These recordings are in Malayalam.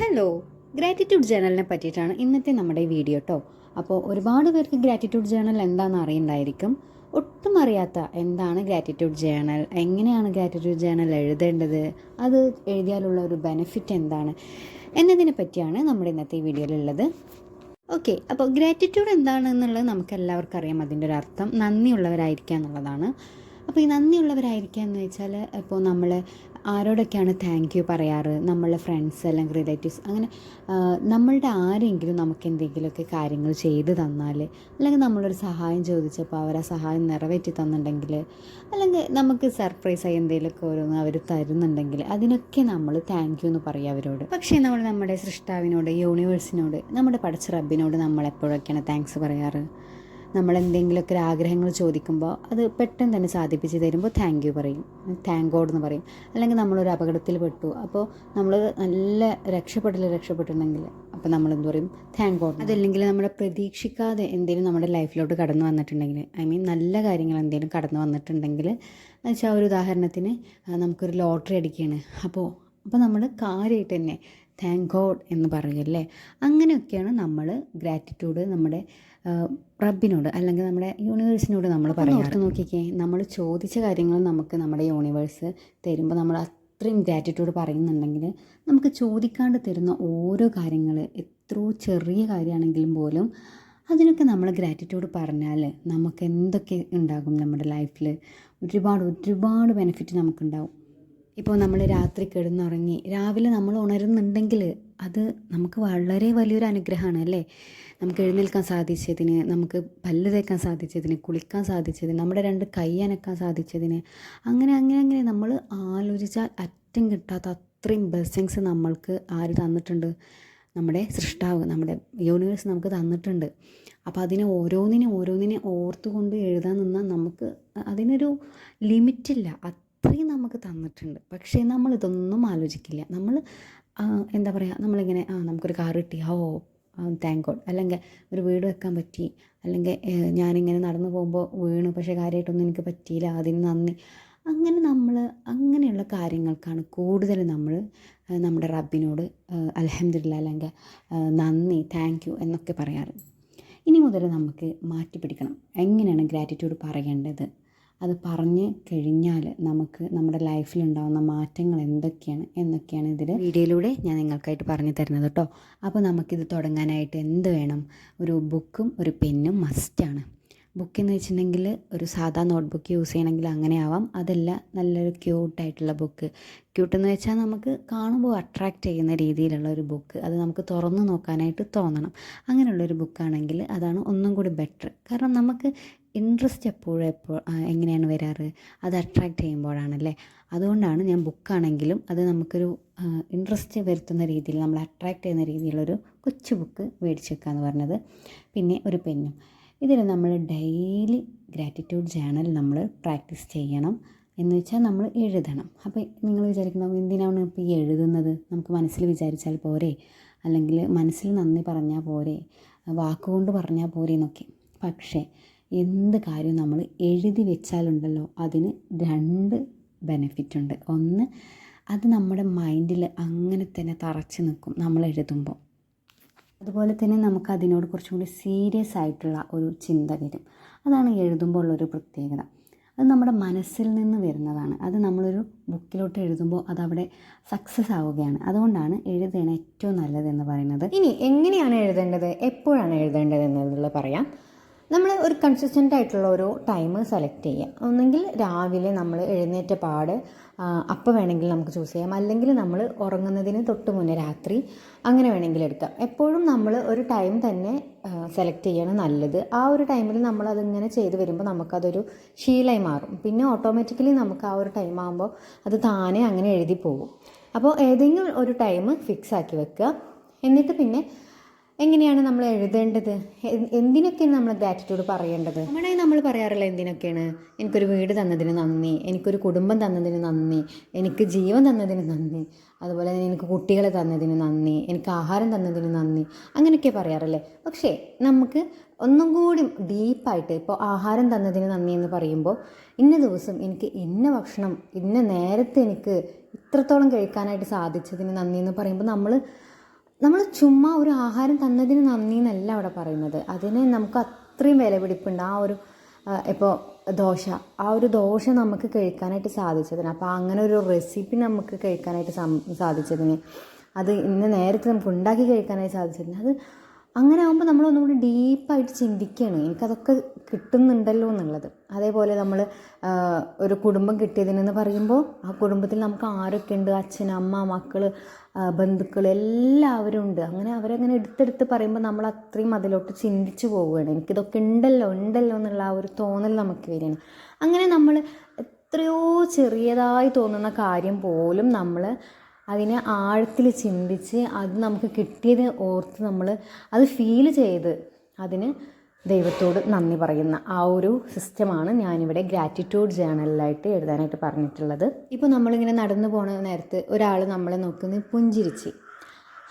ഹലോ ഗ്രാറ്റിറ്റ്യൂഡ് ജേണലിനെ പറ്റിയിട്ടാണ് ഇന്നത്തെ നമ്മുടെ വീഡിയോ കേട്ടോ അപ്പോൾ ഒരുപാട് പേർക്ക് ഗ്രാറ്റിറ്റ്യൂഡ് ജേണൽ എന്താണെന്ന് അറിയണ്ടായിരിക്കും. ഒട്ടും അറിയാത്ത എന്താണ് ഗ്രാറ്റിറ്റ്യൂഡ് ജേണൽ എങ്ങനെയാണ് ഗ്രാറ്റിറ്റ്യൂഡ് ജേണൽ എഴുതേണ്ടത്? അത് എഴുതിയാലുള്ള ഒരു ബെനിഫിറ്റ് എന്താണ്? എന്നതിനെ പറ്റിയാണ് നമ്മുടെ ഇന്നത്തെ വീഡിയോയിലുള്ളത് ഓക്കെ അപ്പോൾ ഗ്രാറ്റിറ്റ്യൂഡ് എന്താണെന്നുള്ളത് നമുക്ക് എല്ലാവർക്കും അറിയാം. അതിന്റെ ഒരു അർത്ഥം നന്ദിയുള്ളവരായിരിക്കുക എന്നുള്ളതാണ്. അപ്പോൾ ഈ നന്ദിയുള്ളവരായിരിക്കുക എന്ന് വെച്ചാൽ ഇപ്പോൾ നമ്മൾ ആരോടൊക്കെയാണ് താങ്ക് യു പറയാറ്? നമ്മളെ ഫ്രണ്ട്സ് അല്ലെങ്കിൽ റിലേറ്റീവ്സ് അങ്ങനെ നമ്മളുടെ ആരെങ്കിലും നമുക്ക് എന്തെങ്കിലുമൊക്കെ കാര്യങ്ങൾ ചെയ്തു തന്നാൽ അല്ലെങ്കിൽ നമ്മളൊരു സഹായം ചോദിച്ചപ്പോൾ അവർ ആ സഹായം നിറവേറ്റി തന്നിട്ടുണ്ടെങ്കിൽ അല്ലെങ്കിൽ നമുക്ക് സർപ്രൈസായി എന്തെങ്കിലുമൊക്കെ ഓരോന്ന് അവർ തരുന്നുണ്ടെങ്കിൽ അതിനൊക്കെ നമ്മൾ താങ്ക് യു എന്ന് പറയും അവരോട്. പക്ഷേ നമ്മൾ നമ്മുടെ സൃഷ്ടാവിനോട് യൂണിവേഴ്സിനോട് നമ്മുടെ പഠിച്ച റബ്ബിനോട് നമ്മൾ എപ്പോഴൊക്കെയാണ് താങ്ക്സ് പറയാറ്? നമ്മൾ എന്തെങ്കിലുമൊക്കെ ഒരു ആഗ്രഹങ്ങൾ ചോദിക്കുമ്പോൾ അത് പെട്ടെന്ന് തന്നെ സാധിപ്പിച്ച് തരുമ്പോൾ താങ്ക് യു പറയും. താങ്ക് ഗോഡ് എന്ന് പറയും. അല്ലെങ്കിൽ നമ്മളൊരു അപകടത്തിൽ പെട്ടു. അപ്പോൾ നമ്മൾ നല്ല രക്ഷപ്പെടൽ രക്ഷപ്പെട്ടിട്ടുണ്ടെങ്കിൽ അപ്പോൾ നമ്മൾ എന്ത് പറയും താങ്ക് ഗോഡ് അതല്ലെങ്കിൽ നമ്മളെ പ്രതീക്ഷിക്കാതെ എന്തെങ്കിലും നമ്മുടെ ലൈഫിലോട്ട് കടന്നു വന്നിട്ടുണ്ടെങ്കിൽ ഐ മീൻ നല്ല കാര്യങ്ങൾ എന്തെങ്കിലും കടന്നു വന്നിട്ടുണ്ടെങ്കിൽ വെച്ചാൽ ഒരു ഉദാഹരണത്തിന് നമുക്കൊരു ലോട്ടറി അടിക്കുകയാണ്. അപ്പോൾ അപ്പോൾ നമ്മൾ കാര്യമായിട്ട് തന്നെ താങ്ക് ഗോഡ് എന്ന് പറയല്ലേ അങ്ങനെയൊക്കെയാണ് നമ്മൾ ഗ്രാറ്റിറ്റ്യൂഡ് നമ്മുടെ റബ്ബിനോട് അല്ലെങ്കിൽ നമ്മുടെ യൂണിവേഴ്സിനോട് നമ്മൾ പറയാറ്. നോക്കിക്കേ നമ്മൾ ചോദിച്ച കാര്യങ്ങൾ നമുക്ക് നമ്മുടെ യൂണിവേഴ്സ് തരുമ്പോൾ നമ്മൾ അത്രയും ഗ്രാറ്റിറ്റ്യൂഡ് പറയുന്നുണ്ടെങ്കിൽ നമുക്ക് ചോദിക്കാണ്ട് തരുന്ന ഓരോ കാര്യങ്ങൾ എത്രയോ ചെറിയ കാര്യമാണെങ്കിലും പോലും അതിനൊക്കെ നമ്മൾ ഗ്രാറ്റിറ്റ്യൂഡ് പറഞ്ഞാൽ നമുക്ക് എന്തൊക്കെ ഉണ്ടാകും നമ്മുടെ ലൈഫിൽ ഒരുപാട് ഒരുപാട് ബെനിഫിറ്റ് നമുക്കുണ്ടാവും. ഇപ്പോൾ നമ്മൾ രാത്രി കിടന്നുറങ്ങി രാവിലെ നമ്മൾ ഉണരുന്നുണ്ടെങ്കിൽ അത് നമുക്ക് വളരെ വലിയൊരു അനുഗ്രഹമാണ് അല്ലേ? നമുക്ക് എഴുന്നേൽക്കാൻ സാധിച്ചതിന് നമുക്ക് പല്ല് തേക്കാൻ സാധിച്ചതിന് കുളിക്കാൻ സാധിച്ചതിന് നമ്മുടെ രണ്ട് കൈ അനക്കാൻ സാധിച്ചതിന് അങ്ങനെ അങ്ങനെ അങ്ങനെ നമ്മൾ ആലോചിച്ചാൽ അറ്റം കിട്ടാത്ത അത്രയും ബ്ലെസ്സിങ്സ് നമ്മൾക്ക് ആര് തന്നിട്ടുണ്ട്? നമ്മുടെ സൃഷ്ടാവ് നമ്മുടെ യൂണിവേഴ്സ് നമുക്ക് തന്നിട്ടുണ്ട്. അപ്പോൾ അതിനെ ഓരോന്നിനെ ഓരോന്നിനെ ഓർത്തുകൊണ്ട് എഴുതാൻ നിന്നാൽ നമുക്ക് അതിനൊരു ലിമിറ്റില്ല അത്രയും നമുക്ക് തന്നിട്ടുണ്ട്. പക്ഷേ നമ്മൾ ഇതൊന്നും ആലോചിക്കില്ല. നമ്മൾ എന്താ പറയുക നമ്മളിങ്ങനെ ആ നമുക്കൊരു കാർ കിട്ടി. ഓ താങ്ക് ഗോഡ് അല്ലെങ്കിൽ ഒരു വീട് വെക്കാൻ പറ്റി. അല്ലെങ്കിൽ ഞാനിങ്ങനെ നടന്നു പോകുമ്പോൾ വീണു. പക്ഷേ കാര്യമായിട്ടൊന്നും എനിക്ക് പറ്റിയില്ല. അതിന് നന്ദി. അങ്ങനെ നമ്മൾ അങ്ങനെയുള്ള കാര്യങ്ങൾക്കാണ് കൂടുതൽ നമ്മൾ നമ്മുടെ റബ്ബിനോട് അലഹമില്ല അല്ലെങ്കിൽ നന്ദി താങ്ക് യു എന്നൊക്കെ പറയാറ്. ഇനി മുതൽ നമുക്ക് മാറ്റി പിടിക്കണം എങ്ങനെയാണ് ഗ്രാറ്റിറ്റ്യൂഡ് പറയേണ്ടത്? അത് പറഞ്ഞു കഴിഞ്ഞാൽ നമുക്ക് നമ്മുടെ ലൈഫിലുണ്ടാകുന്ന മാറ്റങ്ങൾ എന്തൊക്കെയാണ് എന്നൊക്കെയാണ് ഇതിൽ വീഡിയോയിലൂടെ ഞാൻ നിങ്ങൾക്കായിട്ട് പറഞ്ഞു തരുന്നത് കേട്ടോ. അപ്പോൾ നമുക്കിത് തുടങ്ങാനായിട്ട് എന്ത് വേണം? ഒരു ബുക്കും ഒരു പെന്നും മസ്റ്റാണ് ബുക്ക് എന്ന് വെച്ചിട്ടുണ്ടെങ്കിൽ ഒരു സാധാ നോട്ട്ബുക്ക് യൂസ് ചെയ്യണമെങ്കിൽ അങ്ങനെ ആവാം. അതല്ല നല്ലൊരു ക്യൂട്ടായിട്ടുള്ള ബുക്ക് ക്യൂട്ടെന്ന് വെച്ചാൽ നമുക്ക് കാണുമ്പോൾ അട്രാക്റ്റ് ചെയ്യുന്ന രീതിയിലുള്ള ഒരു ബുക്ക് അത് നമുക്ക് തുറന്നു നോക്കാനായിട്ട് തോന്നണം. അങ്ങനെയുള്ളൊരു ബുക്കാണെങ്കിൽ അതാണ് ഒന്നും കൂടി ബെറ്റർ കാരണം നമുക്ക് ഇൻട്രസ്റ്റ് എപ്പോഴും എപ്പോൾ എങ്ങനെയാണ് വരാറ്? അത് അട്രാക്റ്റ് ചെയ്യുമ്പോഴാണല്ലേ? അതുകൊണ്ടാണ് ഞാൻ ബുക്കാണെങ്കിലും അത് നമുക്കൊരു ഇൻട്രസ്റ്റ് വരുത്തുന്ന രീതിയിൽ നമ്മൾ അട്രാക്റ്റ് ചെയ്യുന്ന രീതിയിലുള്ളൊരു കൊച്ചു ബുക്ക് മേടിച്ച് എന്ന് പറഞ്ഞത്. പിന്നെ ഒരു പെന്നും. ഇതിൽ നമ്മൾ ഡെയിലി ഗ്രാറ്റിറ്റ്യൂഡ് ജേണൽ നമ്മൾ പ്രാക്ടീസ് ചെയ്യണം എന്ന് വെച്ചാൽ നമ്മൾ എഴുതണം. അപ്പോൾ നിങ്ങൾ വിചാരിക്കണം എന്തിനാണ് ഇപ്പോൾ ഈ എഴുതുന്നത്? നമുക്ക് മനസ്സിൽ വിചാരിച്ചാൽ പോരെ? അല്ലെങ്കിൽ മനസ്സിൽ നന്ദി പറഞ്ഞാൽ പോരെ? വാക്കുകൊണ്ട് പറഞ്ഞാൽ പോരെ എന്നൊക്കെ. പക്ഷേ എന്ത് കാര്യവും നമ്മൾ എഴുതി വെച്ചാലുണ്ടല്ലോ അതിന് രണ്ട് ബെനിഫിറ്റ് ഉണ്ട്. ഒന്ന് അത് നമ്മുടെ മൈൻഡിൽ അങ്ങനെ തന്നെ തറച്ച് നിൽക്കും നമ്മൾ എഴുതുമ്പോൾ. അതുപോലെ തന്നെ നമുക്ക് അതിനോട് കുറച്ചും കൂടി സീരിയസ് ആയിട്ടുള്ള ഒരു ചിന്ത വരും. അതാണ് എഴുതുമ്പോൾ ഉള്ളൊരു പ്രത്യേകത. അത് നമ്മുടെ മനസ്സിൽ നിന്ന് വരുന്നതാണ്. അത് നമ്മളൊരു ബുക്കിലോട്ട് എഴുതുമ്പോൾ അതവിടെ സക്സസ് ആവുകയാണ്. അതുകൊണ്ടാണ് എഴുതണ ഏറ്റവും നല്ലതെന്ന് പറയുന്നത്. ഇനി എങ്ങനെയാണ് എഴുതേണ്ടത്? എപ്പോഴാണ് എഴുതേണ്ടത് എന്നുള്ളത് പറയാം. നമ്മൾ ഒരു കൺസിസ്റ്റന്റ് ആയിട്ടുള്ള ഒരു ടൈം സെലക്ട് ചെയ്യുക ഒന്നെങ്കിൽ രാവിലെ നമ്മൾ എഴുന്നേറ്റ പാട് അപ്പോൾ വേണമെങ്കിൽ നമുക്ക് ചൂസ് ചെയ്യാം. അല്ലെങ്കിൽ നമ്മൾ ഉറങ്ങുന്നതിന് തൊട്ട് മുന്നേ രാത്രി അങ്ങനെ വേണമെങ്കിൽ എടുക്കാം. എപ്പോഴും നമ്മൾ ഒരു ടൈം തന്നെ സെലക്ട് ചെയ്യണം നല്ലത്. ആ ഒരു ടൈമിൽ നമ്മൾ അതിങ്ങനെ ചെയ്ത് വരുമ്പോൾ നമുക്കതൊരു ശീലമായി മാറും. പിന്നെ ഓട്ടോമാറ്റിക്കലി നമുക്ക് ആ ഒരു ടൈം ആകുമ്പോൾ അത് താനേ അങ്ങനെ എഴുതി പോകും. അപ്പോൾ ഏതെങ്കിലും ഒരു ടൈം ഫിക്സ് ആക്കി വെക്കുക. എന്നിട്ട് പിന്നെ എങ്ങനെയാണ് നമ്മൾ എഴുതേണ്ടത്? എന്തിനൊക്കെയാണ് നമ്മൾ ഗ്രാറ്റിറ്റ്യൂഡ് പറയേണ്ടത്? നമ്മുടെ നമ്മൾ പറയാറില്ല എന്തിനൊക്കെയാണ്? എനിക്കൊരു വീട് തന്നതിന് നന്ദി. എനിക്കൊരു കുടുംബം തന്നതിന് നന്ദി. എനിക്ക് ജീവൻ തന്നതിന് നന്ദി. അതുപോലെ തന്നെ എനിക്ക് കുട്ടികളെ തന്നതിന് നന്ദി. എനിക്ക് ആഹാരം തന്നതിന് നന്ദി. അങ്ങനെയൊക്കെ പറയാറല്ലേ? പക്ഷേ നമുക്ക് ഒന്നും കൂടി ഡീപ്പായിട്ട് ഇപ്പോൾ ആഹാരം തന്നതിന് നന്ദി എന്ന് പറയുമ്പോൾ ഇന്ന ദിവസം എനിക്ക് ഇന്ന ഭക്ഷണം ഇന്ന നേരത്തെ എനിക്ക് ഇത്രത്തോളം കഴിക്കാനായിട്ട് സാധിച്ചതിന് നന്ദി എന്ന് പറയുമ്പോൾ നമ്മൾ നമ്മൾ ചുമ്മാ ഒരു ആഹാരം തന്നതിന് നന്ദി എന്നല്ല അവിടെ പറയുന്നത്. അതിന് നമുക്ക് അത്രയും വിലപിടിപ്പുണ്ട് ആ ഒരു ഇപ്പോൾ ദോശ. ആ ഒരു ദോശ നമുക്ക് കഴിക്കാനായിട്ട് സാധിച്ചതിന്. അപ്പോൾ അങ്ങനെ ഒരു റെസിപ്പി നമുക്ക് കഴിക്കാനായിട്ട് സാധിച്ചതിന്. അത് ഇന്ന് നേരത്തെ നമുക്ക് ഉണ്ടാക്കി കഴിക്കാനായിട്ട് സാധിച്ചതിന്. അത് അങ്ങനെ ആകുമ്പോൾ നമ്മൾ ഒന്നുകൂടി ഡീപ്പായിട്ട് ചിന്തിക്കുകയാണ് എനിക്കതൊക്കെ കിട്ടുന്നുണ്ടല്ലോ എന്നുള്ളത്. അതേപോലെ നമ്മൾ ഒരു കുടുംബം കിട്ടിയതിനെന്ന് പറയുമ്പോൾ ആ കുടുംബത്തിൽ നമുക്ക് ആരൊക്കെ ഉണ്ട്? അച്ഛൻ അമ്മ മക്കൾ ബന്ധുക്കൾ എല്ലാവരും ഉണ്ട്. അങ്ങനെ അവരങ്ങനെ എടുത്തെടുത്ത് പറയുമ്പോൾ നമ്മൾ അത്രയും അതിലോട്ട് ചിന്തിച്ചു പോവുകയാണ്. എനിക്കിതൊക്കെ ഉണ്ടല്ലോ ഉണ്ടല്ലോ എന്നുള്ള ആ ഒരു തോന്നൽ നമുക്ക് വരികയാണ്. അങ്ങനെ നമ്മൾ എത്രയോ ചെറിയതായി തോന്നുന്ന കാര്യം പോലും നമ്മൾ അതിനെ ആഴത്തിൽ ചിന്തിച്ച് അത് നമുക്ക് കിട്ടിയത് ഓർത്ത് നമ്മൾ അത് ഫീൽ ചെയ്ത് അതിന് ദൈവത്തോട് നന്ദി പറയുന്ന ആ ഒരു സിസ്റ്റമാണ് ഞാനിവിടെ ഗ്രാറ്റിറ്റ്യൂഡ് ജേണലിലായിട്ട് എഴുതാനായിട്ട് പറഞ്ഞിട്ടുള്ളത്. ഇപ്പോൾ നമ്മളിങ്ങനെ നടന്നു പോണ നേരത്ത് ഒരാൾ നമ്മളെ നോക്കുന്ന പുഞ്ചിരിച്ച്.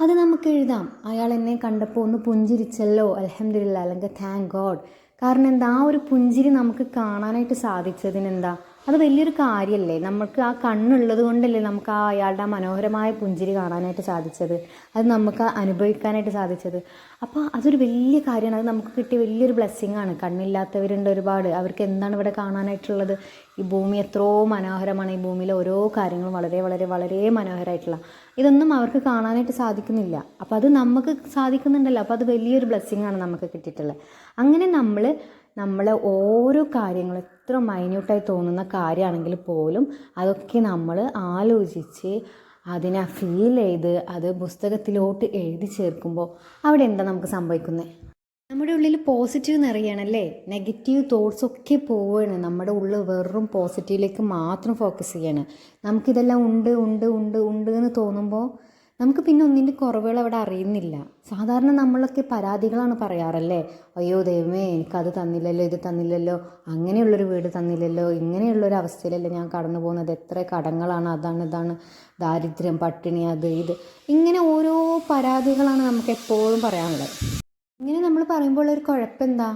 അത് നമുക്ക് എഴുതാം. അയാൾ എന്നെ കണ്ടപ്പോൾ ഒന്ന് പുഞ്ചിരിച്ചല്ലോ അലഹമില്ല അല്ലെങ്കിൽ താങ്ക് ഗോഡ് കാരണം എന്താ ആ ഒരു പുഞ്ചിരി നമുക്ക് കാണാനായിട്ട് സാധിച്ചതിനെന്താ? അത് വലിയൊരു കാര്യമല്ലേ നമുക്ക് ആ കണ്ണുള്ളത് കൊണ്ടല്ലേ നമുക്ക് ആ അയാളുടെ മനോഹരമായ പുഞ്ചിരി കാണാനായിട്ട് സാധിച്ചത്. അത് നമുക്ക് അനുഭവിക്കാനായിട്ട് സാധിച്ചത്. അപ്പോൾ അതൊരു വലിയ കാര്യമാണ്. അത് നമുക്ക് കിട്ടിയ വലിയൊരു ബ്ലെസ്സിങ് ആണ്. കണ്ണില്ലാത്തവരുണ്ട് ഒരുപാട്. അവർക്ക് എന്താണ് ഇവിടെ കാണാനായിട്ടുള്ളത്? ഈ ഭൂമി എത്രയോ മനോഹരമാണ്. ഈ ഭൂമിയിലെ ഓരോ കാര്യങ്ങളും വളരെ വളരെ വളരെ മനോഹരമായിട്ടുള്ള ഇതൊന്നും അവർക്ക് കാണാനായിട്ട് സാധിക്കുന്നില്ല. അപ്പോൾ അത് നമുക്ക് സാധിക്കുന്നുണ്ടല്ലോ. അപ്പോൾ അത് വലിയൊരു ബ്ലെസ്സിങ് ആണ് നമുക്ക് കിട്ടിയിട്ടുള്ളത്. അങ്ങനെ നമ്മൾ നമ്മളെ ഓരോ കാര്യങ്ങൾ എത്ര മൈന്യൂട്ടായി തോന്നുന്ന കാര്യമാണെങ്കിൽ പോലും അതൊക്കെ നമ്മൾ ആലോചിച്ച് അതിനെ ഫീൽ ചെയ്ത് അത് പുസ്തകത്തിലോട്ട് എഴുതി ചേർക്കുമ്പോൾ അവിടെ എന്താ നമുക്ക് സംഭവിക്കുന്നത് നമ്മുടെ ഉള്ളിൽ പോസിറ്റീവ് നിറയണല്ലേ നെഗറ്റീവ് തോട്ട്സ് ഒക്കെ പോവുകയാണ് നമ്മുടെ ഉള്ളിൽ വെറും പോസിറ്റീവിലേക്ക് മാത്രം ഫോക്കസ് ചെയ്യാണ്. നമുക്കിതെല്ലാം ഉണ്ട് ഉണ്ട് ഉണ്ട് ഉണ്ട് എന്ന് തോന്നുമ്പോൾ നമുക്ക് പിന്നെ ഒന്നിന്റെ കുറവുകൾ അവിടെ അറിയുന്നില്ല. സാധാരണ നമ്മളൊക്കെ പരാതികളാണ് പറയാറല്ലേ? അയ്യോ ദൈവമേ എനിക്കത് തന്നില്ലല്ലോ ഇത് തന്നില്ലല്ലോ അങ്ങനെയുള്ളൊരു വീട് തന്നില്ലല്ലോ ഇങ്ങനെയുള്ളൊരു അവസ്ഥയിലല്ലേ ഞാൻ കടന്നു പോകുന്നത്. എത്ര കടങ്ങളാണ് അതാണ് ഇതാണ് ദാരിദ്ര്യം പട്ടിണി അത് ഇത്. ഇങ്ങനെ ഓരോ പരാതികളാണ് നമുക്ക് എപ്പോഴും പറയാനുള്ളത്. ഇങ്ങനെ നമ്മൾ പറയുമ്പോൾ ഒരു കുഴപ്പമെന്താ?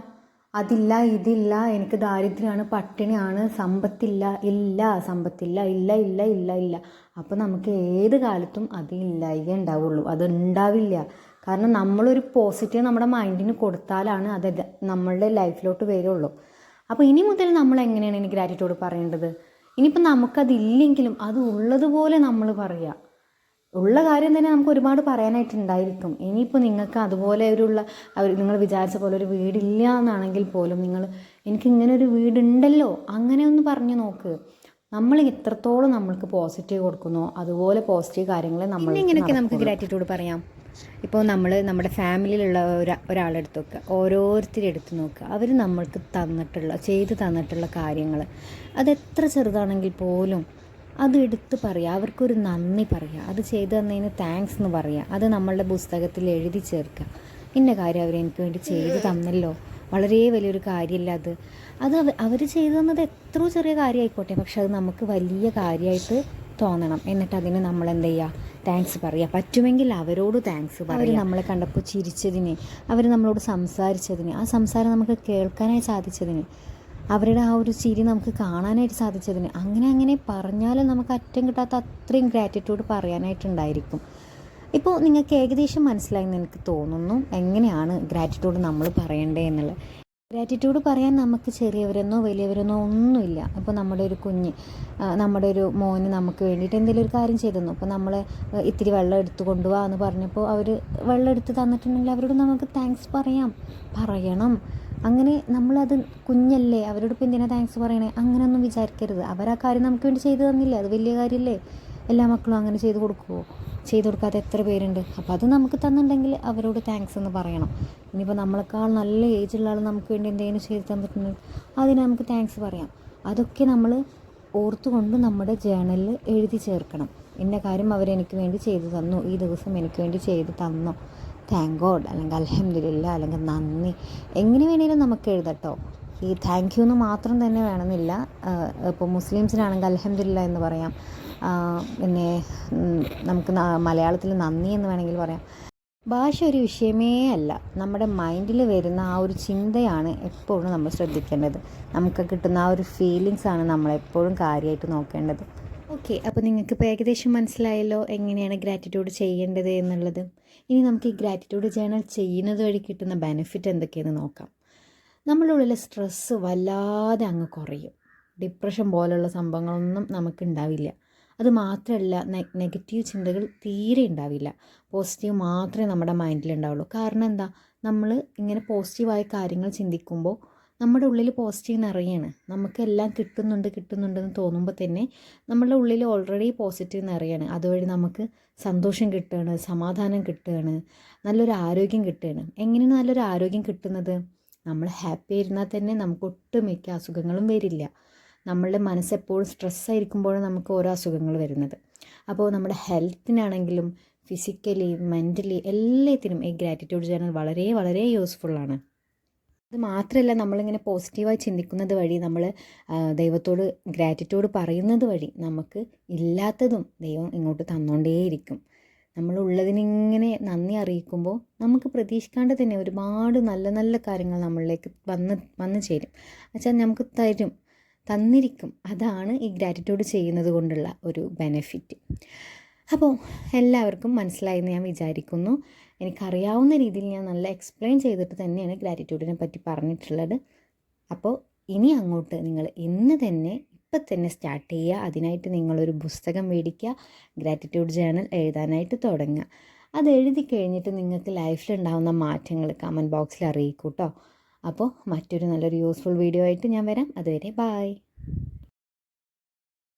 അതില്ല ഇതില്ല എനിക്ക് ദാരിദ്ര്യമാണ് പട്ടിണിയാണ് സമ്പത്തില്ല ഇല്ല സമ്പത്തില്ല ഇല്ല ഇല്ല ഇല്ല ഇല്ല. അപ്പോൾ നമുക്ക് ഏത് കാലത്തും അത് ഇല്ലായിക ഉണ്ടാവുള്ളൂ. അതുണ്ടാവില്ല കാരണം നമ്മളൊരു പോസിറ്റീവ് നമ്മുടെ മൈൻഡിന് കൊടുത്താലാണ് അത് നമ്മളുടെ ലൈഫിലോട്ട് വരുള്ളൂ. അപ്പോൾ ഇനി മുതൽ നമ്മൾ എങ്ങനെയാണ് ഇനി ഗ്രാറ്റിറ്റ്യൂഡ് പറയേണ്ടത്? ഇനിയിപ്പോൾ നമുക്കതില്ലെങ്കിലും അത് ഉള്ളതുപോലെ നമ്മൾ പറയുക. ഉള്ള കാര്യം തന്നെ നമുക്ക് ഒരുപാട് പറയാനായിട്ടുണ്ടായിരിക്കും ഇനിയിപ്പോൾ നിങ്ങൾക്ക് അതുപോലെ ഒരുള്ള നിങ്ങൾ വിചാരിച്ച പോലെ ഒരു വീടില്ല എന്നാണെങ്കിൽ പോലും നിങ്ങൾ എനിക്ക് ഇങ്ങനെ ഒരു വീടുണ്ടല്ലോ അങ്ങനെ ഒന്ന് പറഞ്ഞു നോക്ക്. നമ്മൾ എത്രത്തോളം നമ്മൾക്ക് പോസിറ്റീവ് കൊടുക്കുന്നോ. അതുപോലെ പോസിറ്റീവ് കാര്യങ്ങളെ നമ്മൾ ഇങ്ങനെയൊക്കെ നമുക്ക് ഗ്രാറ്റിറ്റ്യൂഡ് പറയാം. ഇപ്പോൾ നമ്മൾ നമ്മുടെ ഫാമിലിയിലുള്ള ഒരാ ഒരാളെടുത്ത് നോക്കുക ഓരോരുത്തരും എടുത്ത് നോക്കുക അവർ നമ്മൾക്ക് തന്നിട്ടുള്ള ചെയ്ത് തന്നിട്ടുള്ള കാര്യങ്ങൾ അതെത്ര ചെറുതാണെങ്കിൽ പോലും അത് എടുത്ത് പറയുക അവർക്കൊരു നന്ദി പറയുക അത് ചെയ്തു തന്നതിന് താങ്ക്സ് എന്ന് പറയുക അത് നമ്മളുടെ പുസ്തകത്തിൽ എഴുതി ചേർക്കുക. ഇന്ന കാര്യം അവർ എനിക്ക് വേണ്ടി ചെയ്തു തന്നല്ലോ. വളരെ വലിയൊരു കാര്യമല്ല അത്. അത് അവർ ചെയ്തു തന്നത് എത്ര ചെറിയ കാര്യമായിക്കോട്ടെ പക്ഷെ അത് നമുക്ക് വലിയ കാര്യമായിട്ട് തോന്നണം. എന്നിട്ട് അതിന് നമ്മൾ എന്ത് ചെയ്യുക താങ്ക്സ് പറയുക പറ്റുമെങ്കിൽ അവരോട് താങ്ക്സ് പറയുക അവർ നമ്മളെ കണ്ടപ്പോൾ ചിരിച്ചതിന് അവർ നമ്മളോട് സംസാരിച്ചതിന് ആ സംസാരം നമുക്ക് കേൾക്കാനായി സാധിച്ചതിന് അവരുടെ ആ ഒരു ചിരി നമുക്ക് കാണാനായിട്ട് സാധിച്ചതിന് അങ്ങനെ അങ്ങനെ പറഞ്ഞാലും നമുക്ക് അറ്റം കിട്ടാത്ത അത്രയും ഗ്രാറ്റിറ്റ്യൂഡ് പറയാനായിട്ടുണ്ടായിരിക്കും. ഇപ്പോൾ നിങ്ങൾക്ക് ഏകദേശം മനസ്സിലായെന്ന് എനിക്ക് തോന്നുന്നു. എങ്ങനെയാണ് ഗ്രാറ്റിറ്റ്യൂഡ് നമ്മൾ പറയേണ്ടത് എന്നുള്ളത്? ഗ്രാറ്റിറ്റ്യൂഡ് പറയാൻ നമുക്ക് ചെറിയവരെന്നോ വലിയവരെന്നോ ഒന്നുമില്ല. അപ്പോൾ നമ്മുടെ ഒരു കുഞ്ഞ് നമ്മുടെ ഒരു മോന് നമുക്ക് വേണ്ടിയിട്ട് എന്തെങ്കിലും ഒരു കാര്യം ചെയ്തെന്നു അപ്പോൾ നമ്മൾ ഇത്തിരി വെള്ളം എടുത്ത് കൊണ്ടുപോകാം എന്ന് പറഞ്ഞപ്പോൾ അവർ വെള്ളം എടുത്ത് തന്നിട്ടുണ്ടെങ്കിൽ അവരോട് നമുക്ക് താങ്ക്സ് പറയാം. പറയണം. അങ്ങനെ നമ്മളത് കുഞ്ഞല്ലേ അവരോട് ഇപ്പം താങ്ക്സ് പറയണേ? അങ്ങനെയൊന്നും വിചാരിക്കരുത്. അവർ ആ കാര്യം നമുക്ക് വേണ്ടി ചെയ്തു തന്നില്ലേ? അത് വലിയ കാര്യമല്ലേ എല്ലാ മക്കളും അങ്ങനെ ചെയ്ത് കൊടുക്കുമോ ചെയ്ത് കൊടുക്കാത്ത എത്ര പേരുണ്ട്? അപ്പോൾ അത് നമുക്ക് തന്നിട്ടുണ്ടെങ്കിൽ അവരോട് താങ്ക്സ് എന്ന് പറയണം. ഇനിയിപ്പോൾ നമ്മളെക്കാൾ നല്ല ഏജുള്ള ആൾ നമുക്ക് വേണ്ടി എന്തെങ്കിലും ചെയ്ത് തന്നിട്ടുണ്ടെങ്കിൽ അതിന് നമുക്ക് താങ്ക്സ് പറയാം. അതൊക്കെ നമ്മൾ ഓർത്തുകൊണ്ട് നമ്മുടെ ജേണലിൽ എഴുതി ചേർക്കണം. ഇന്ന കാര്യം അവരെനിക്ക് വേണ്ടി ചെയ്തു തന്നു. ഈ ദിവസം എനിക്ക് വേണ്ടി ചെയ്തു തന്നു. താങ്ക് ഗോഡ് അല്ലെങ്കിൽ അലഹമില്ല അല്ലെങ്കിൽ നന്ദി. എങ്ങനെ വേണേലും നമുക്ക് എഴുതട്ടോ ഈ താങ്ക് യു എന്ന് മാത്രം തന്നെ വേണമെന്നില്ല. ഇപ്പോൾ മുസ്ലിംസിനാണെങ്കിൽ അലഹമില്ല എന്ന് പറയാം. പിന്നെ നമുക്ക് മലയാളത്തിൽ നന്ദി എന്ന് വേണമെങ്കിൽ പറയാം. ഭാഷ ഒരു വിഷയമേ അല്ല. നമ്മുടെ മൈൻഡിൽ വരുന്ന ആ ഒരു ചിന്തയാണ് എപ്പോഴും നമ്മൾ ശ്രദ്ധിക്കേണ്ടത്. നമുക്ക് കിട്ടുന്ന ആ ഒരു ഫീലിങ്സ് ആണ് നമ്മൾ എപ്പോഴും കാര്യമായിട്ട് നോക്കേണ്ടത്. ഓക്കെ അപ്പോൾ നിങ്ങൾക്ക് ഇപ്പോൾ ഏകദേശം മനസ്സിലായല്ലോ എങ്ങനെയാണ് ഗ്രാറ്റിറ്റ്യൂഡ് ചെയ്യേണ്ടത് എന്നുള്ളത്. ഇനി നമുക്ക് ഈ ഗ്രാറ്റിറ്റ്യൂഡ് ജേണൽ ചെയ്യുന്നത് വഴി കിട്ടുന്ന ബെനിഫിറ്റ് എന്തൊക്കെയെന്ന് നോക്കാം. ഉള്ളിലെ സ്ട്രെസ്സ് വല്ലാതെ അങ്ങ് കുറയും. ഡിപ്രഷൻ പോലുള്ള സംഭവങ്ങളൊന്നും നമുക്ക് ഉണ്ടാവില്ല. അത് മാത്രമല്ല നെഗറ്റീവ് ചിന്തകൾ തീരെ ഉണ്ടാവില്ല. പോസിറ്റീവ് മാത്രമേ നമ്മുടെ മൈൻഡിൽ ഉണ്ടാവുള്ളൂ. കാരണം എന്താ? നമ്മൾ ഇങ്ങനെ പോസിറ്റീവായ കാര്യങ്ങൾ ചിന്തിക്കുമ്പോൾ നമ്മുടെ ഉള്ളിൽ പോസിറ്റീവ് നിറയാണ്. നമുക്കെല്ലാം കിട്ടുന്നുണ്ട് കിട്ടുന്നുണ്ടെന്ന് തോന്നുമ്പോൾ തന്നെ നമ്മുടെ ഉള്ളിൽ ഓൾറെഡി പോസിറ്റീവ് നിറയാണ്. അതുവഴി നമുക്ക് സന്തോഷം കിട്ടുകയാണ് സമാധാനം കിട്ടുകയാണ് നല്ലൊരു ആരോഗ്യം കിട്ടുകയാണ്. എങ്ങനെയാണ് നല്ലൊരു ആരോഗ്യം കിട്ടുന്നത്? നമ്മൾ ഹാപ്പി ആയിരുന്നാൽ തന്നെ നമുക്ക് ഒട്ടുമിക്ക അസുഖങ്ങളും വരില്ല. നമ്മളുടെ മനസ്സെപ്പോഴും സ്ട്രെസ്സായിരിക്കുമ്പോഴാണ് നമുക്ക് ഓരോ അസുഖങ്ങൾ വരുന്നത്. അപ്പോൾ നമ്മുടെ ഹെൽത്തിനാണെങ്കിലും ഫിസിക്കലി മെന്റലി എല്ലാത്തിനും ഈ ഗ്രാറ്റിറ്റ്യൂഡ് ജേണൽ വളരെ വളരെ യൂസ്ഫുള്ളാണ് അത് മാത്രമല്ല നമ്മളിങ്ങനെ പോസിറ്റീവായി ചിന്തിക്കുന്നത് വഴി നമ്മൾ ദൈവത്തോട് ഗ്രാറ്റിറ്റ്യൂഡ് പറയുന്നത് വഴി നമുക്ക് ഇല്ലാത്തതും ദൈവം ഇങ്ങോട്ട് തന്നുകൊണ്ടേയിരിക്കും നമ്മളുള്ളതിനിങ്ങനെ നന്ദി അറിയിക്കുമ്പോൾ നമുക്ക് പ്രതീക്ഷിക്കാണ്ട് തന്നെ ഒരുപാട് നല്ല നല്ല കാര്യങ്ങൾ നമ്മളിലേക്ക് വന്ന് വന്നു ചേരും. എന്നുവെച്ചാൽ നമുക്ക് തരും. തന്നിരിക്കും. അതാണ് ഈ ഗ്രാറ്റിറ്റ്യൂഡ് ചെയ്യുന്നത് കൊണ്ടുള്ള ഒരു ബെനിഫിറ്റ് അപ്പോൾ എല്ലാവർക്കും മനസ്സിലായെന്ന് ഞാൻ വിചാരിക്കുന്നു. എനിക്കറിയാവുന്ന രീതിയിൽ ഞാൻ നല്ല എക്സ്പ്ലെയിൻ ചെയ്തിട്ട് തന്നെയാണ് ഗ്രാറ്റിറ്റ്യൂഡിനെ പറ്റി പറഞ്ഞിട്ടുള്ളത്. അപ്പോൾ ഇനി അങ്ങോട്ട് നിങ്ങൾ ഇന്ന് തന്നെ ഇപ്പം തന്നെ സ്റ്റാർട്ട് ചെയ്യുക. അതിനായിട്ട് നിങ്ങളൊരു പുസ്തകം മേടിക്കുക ഗ്രാറ്റിറ്റ്യൂഡ് ജേണൽ എഴുതാനായിട്ട് തുടങ്ങുക. അത് എഴുതി കഴിഞ്ഞിട്ട് നിങ്ങൾക്ക് ലൈഫിലുണ്ടാകുന്ന മാറ്റങ്ങൾ കമന്റ് ബോക്സിൽ അറിയിക്കൂ കേട്ടോ അപ്പോൾ മറ്റൊരു നല്ലൊരു യൂസ്ഫുൾ വീഡിയോ ആയിട്ട് ഞാൻ വരാം. അതുവരെ ബായ്